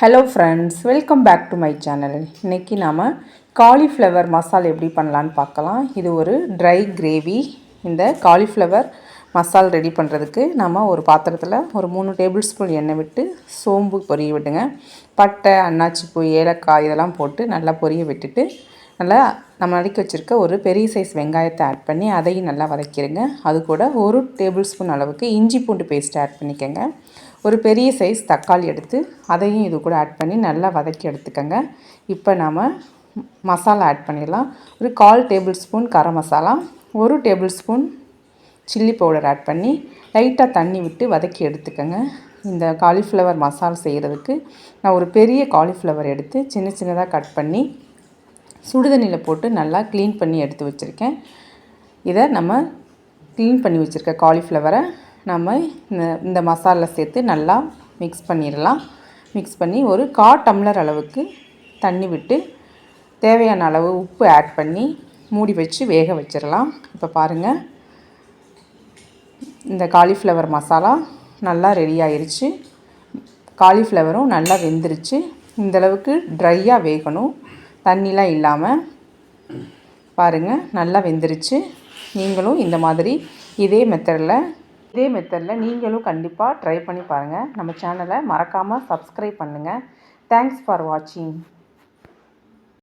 Hello friends welcome back to my channel இன்றைக்கி நாம் cauliflower மசால் எப்படி பண்ணலான்னு பார்க்கலாம். இது ஒரு ட்ரை கிரேவி இந்த காலிஃப்ளவர் மசால் ரெடி பண்ணுறதுக்கு நம்ம ஒரு பாத்திரத்தில் ஒரு மூணு டேபிள் ஸ்பூன் எண்ணெய் விட்டு சோம்பு பொரிய விட்டுங்க பட்டை அன்னாச்சிப்பூ ஏலக்காய் இதெல்லாம் போட்டு நல்லா பொரிய விட்டுட்டு நல்லா நம்ம நறுக்கி வச்சுருக்க ஒரு பெரிய சைஸ் வெங்காயத்தை ஆட் பண்ணி அதையும் நல்லா வதக்கிடுங்க அது கூட ஒரு டேபிள் ஸ்பூன் அளவுக்கு இஞ்சி பூண்டு பேஸ்ட் ஆட் பண்ணிக்கோங்க. ஒரு பெரிய சைஸ் தக்காளி எடுத்து அதையும் இது கூட ஆட் பண்ணி நல்லா வதக்கி எடுத்துக்கோங்க. இப்போ நாம் மசாலா ஆட் பண்ணிடலாம். ஒரு கால் டேபிள் ஸ்பூன் கரம் மசாலா ஒரு tablespoon chilli powder add பண்ணி லைட்டாக தண்ணி விட்டு வதக்கி எடுத்துக்கோங்க. இந்த காலிஃப்ளவர் மசாலா செய்கிறதுக்கு நான் ஒரு பெரிய காலிஃப்ளவர் எடுத்து சின்ன சின்னதாக கட் பண்ணி சுடுதண்ணியில் போட்டு நல்லா க்ளீன் பண்ணி எடுத்து வச்சுருக்கேன். இதை நம்ம க்ளீன் பண்ணி வச்சுருக்க காலிஃப்ளவரை நம்ம இந்த இந்த மசாலில் சேர்த்து நல்லா மிக்ஸ் பண்ணிடலாம். மிக்ஸ் பண்ணி ஒரு கா டம்ளர் அளவுக்கு தண்ணி விட்டு தேவையான அளவு உப்பு ஆட் பண்ணி மூடி வச்சு வேக வச்சிடலாம். இப்போ பாருங்கள் இந்த காலிஃப்ளவர் மசாலா நல்லா ரெடி ஆயிடுச்சு காலிஃப்ளவரும் நல்லா வெந்துருச்சு. இந்தளவுக்கு ட்ரையாக வேகணும். தண்ணிலாம் இல்லாமல் பாருங்கள் நல்லா வெந்துருச்சு. நீங்களும் இந்த மாதிரி இதே மெத்தடில் இதே மெத்தடில் நீங்களும் கண்டிப்பாக ட்ரை பண்ணி பாருங்கள் நம்ம சேனலை மறக்காமல் சப்ஸ்கிரைப் பண்ணுங்கள் தேங்க்ஸ் ஃபார் வாட்சிங்